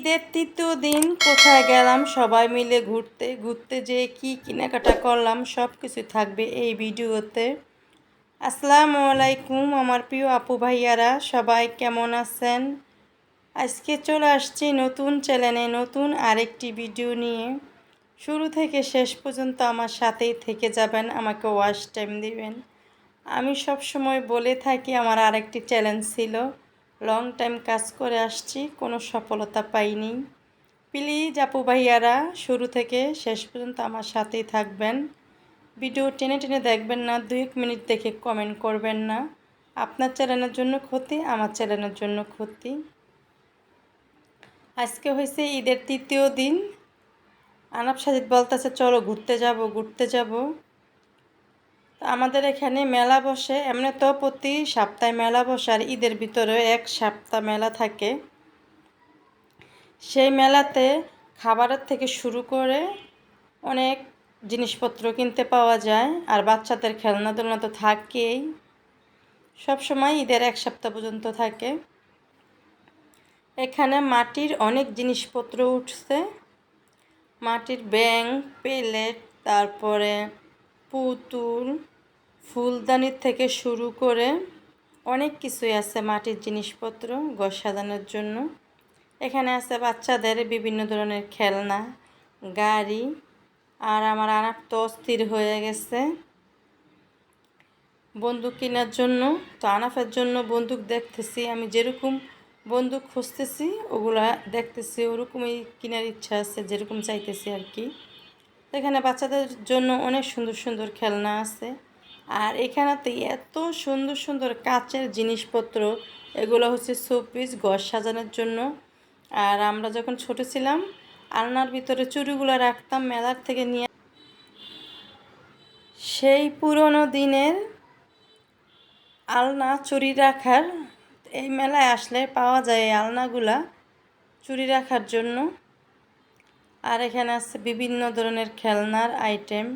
ঈদের তৃতীয় দিন, কোথায় গেলাম, সবাই মিলে ঘুরতে ঘুরতে যেয়ে কি কেনাকাটা করলাম সব কিছু থাকবে এই ভিডিওতে। আসসালামু আলাইকুম আমার প্রিয় আপু ভাইয়ারা, সবাই কেমন আছেন? আজকে চলে আসছি নতুন চ্যানেলে নতুন আরেকটি ভিডিও নিয়ে। শুরু থেকে শেষ পর্যন্ত আমার সাথেই থেকে যাবেন, আমাকে ওয়াশ টাইম দিবেন। আমি সব সময় বলে থাকি, আমার আরেকটি চ্যালেঞ্জ ছিল। লং টাইম কাজ করে আসছি, কোনো সফলতা পাইনি। প্লিজ আপু ভাইয়ারা, শুরু থেকে শেষ পর্যন্ত আমার সাথেই থাকবেন। ভিডিও টেনে টেনে দেখবেন না, দুই এক মিনিট দেখে কমেন্ট করবেন না। আপনার চ্যানেলের জন্য ক্ষতি, আমার চ্যানেলের জন্য ক্ষতি। আজকে হয়েছে ঈদের তৃতীয় দিন। আনাব সাজিদ বলতেছে, চলো ঘুরতে যাব ঘুরতে যাব। তো আমাদের এখানে মেলা বসে, এমনি তো প্রতি সপ্তাহে মেলা বসে আর ঈদের ভিতরে এক সপ্তাহ মেলা থাকে। সেই মেলাতে খাবারের থেকে শুরু করে অনেক জিনিসপত্র কিনতে পাওয়া যায় আর বাচ্চাদের খেলনা দোলনা তো থাকেই। সব সময় ঈদের এক সপ্তাহ পর্যন্ত থাকে। এখানে মাটির অনেক জিনিসপত্র উঠছে। মাটির ব্যাং প্লেট, তারপরে পুতুল ফুলদানির থেকে শুরু করে অনেক কিছুই আছে মাটির জিনিসপত্র ঘর সাজানোর জন্য। এখানে আছে বাচ্চাদের বিভিন্ন ধরনের খেলনা, গাড়ি, আর আমার আনাপ তো অস্থির হয়ে গেছে। বন্দুক কেনার জন্য তো আনাফের জন্য বন্দুক দেখতেছি। আমি যেরকম বন্দুক খুঁজতেছি, ওগুলা দেখতেছি, ওরকমই কেনার ইচ্ছা আছে, যেরকম চাইতেছি আর কি। এখানে বাচ্চাদের জন্য অনেক সুন্দর সুন্দর খেলনা আছে। আর এখানেতে এত সুন্দর সুন্দর কাচের জিনিসপত্র, এগুলো হচ্ছে শোপিস ঘর সাজানোর জন্য। আর আমরা যখন ছোট ছিলাম, আলনার ভিতরে চুরিগুলো রাখতাম, মেলার থেকে নিয়ে সেই পুরনো দিনের আলনা চুরি রাখার, এই মেলায় আসলে পাওয়া যায় এই আলনাগুলা চুরি রাখার জন্য। আর এখানে আছে বিভিন্ন ধরনের খেলনার আইটেম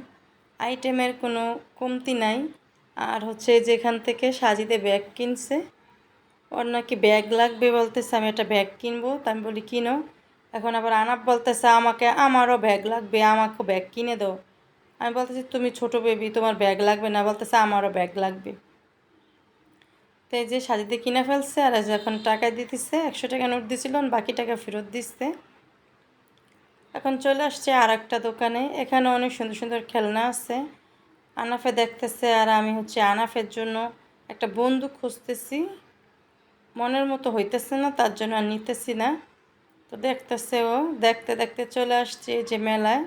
আইটেমের কোনো কমতি নাই। আর হচ্ছে যেখান থেকে সাজিতে ব্যাগ কিনছে, ওর নাকি ব্যাগ লাগবে বলতেছে, আমি একটা ব্যাগ কিনবো, তা আমি বলি, কিনো। এখন আবার আনাপ বলতেছে, আমাকে, আমারও ব্যাগ লাগবে আমাকেও ব্যাগ কিনে দাও। আমি বলতেছি, তুমি ছোট বেবি তোমার ব্যাগ লাগবে না? বলতেছে, আমারও ব্যাগ লাগবে। তো যে সাজিতে কিনে ফেলছে, আর যখন টাকা দিতেছে, একশো টাকা নোট দিছিল বাকি টাকা ফেরত দিচ্ছে। এখন চলে আসছে আর একটা দোকানে। এখানে অনেক সুন্দর সুন্দর খেলনা আছে। আনাফে দেখতেছে আর আমি হচ্ছে আনাফের জন্য একটা বন্দুক খুঁজতেছি। মনের মতো হইতেছে না, তার জন্য আর নিতেছি না। তো দেখতেছে ও, দেখতে দেখতে চলে আসছে যে মেলায়।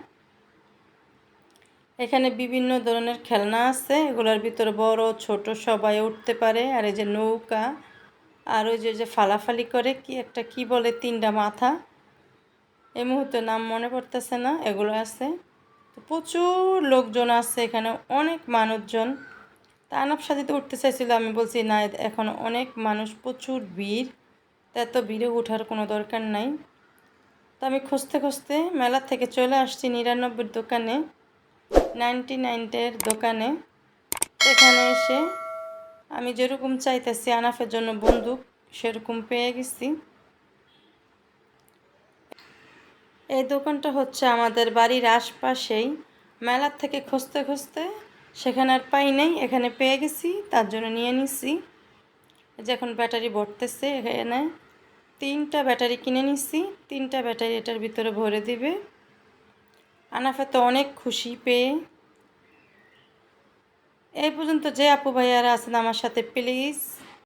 এখানে বিভিন্ন ধরনের খেলনা আছে, এগুলোর ভিতরে বড়, ছোট, সবাই উঠতে পারে। আর এই যে নৌকা, আর ওই যে ফালাফালি করে, কি একটা, কি বলে, তিনটা মাথা। এই মুহূর্তে নাম মনে পড়তেছে না, এগুলো আছে। তো প্রচুর লোকজন আছে এখানে, অনেক মানুষজন। তা আনাপ সাজিতে উঠতে চাইছিল, আমি বলছি, না এখন অনেক মানুষ, প্রচুর ভিড়। তা এত ভিড়ে ওঠার কোনো দরকার নাই। তো আমি খুঁজতে খুঁজতে মেলা থেকে চলে আসছি নিরানব্বইয়ের দোকানে, নাইনটি নাইনটের দোকানে। এখানে এসে আমি যেরকম চাইতেছি আনাফের জন্য বন্দুক সেরকম পেয়ে গেছি। এই দোকানটা হচ্ছে আমাদের বাড়ির আশপাশেই। মেলার থেকে খুঁজতে খুঁজতে সেখানে আর পাই নাই, এখানে পেয়ে গেছি, তার জন্য নিয়ে নিছি। যে এখন ব্যাটারি ভরতেছে এখানে। তিনটা ব্যাটারি কিনে নিছি, তিনটা ব্যাটারি এটার ভিতরে ভরে দিবে। আনাফে তো অনেক খুশি পেয়ে। এই পর্যন্ত যে আপু ভাইয়ারা আছেন আমার সাথে, প্লিজ।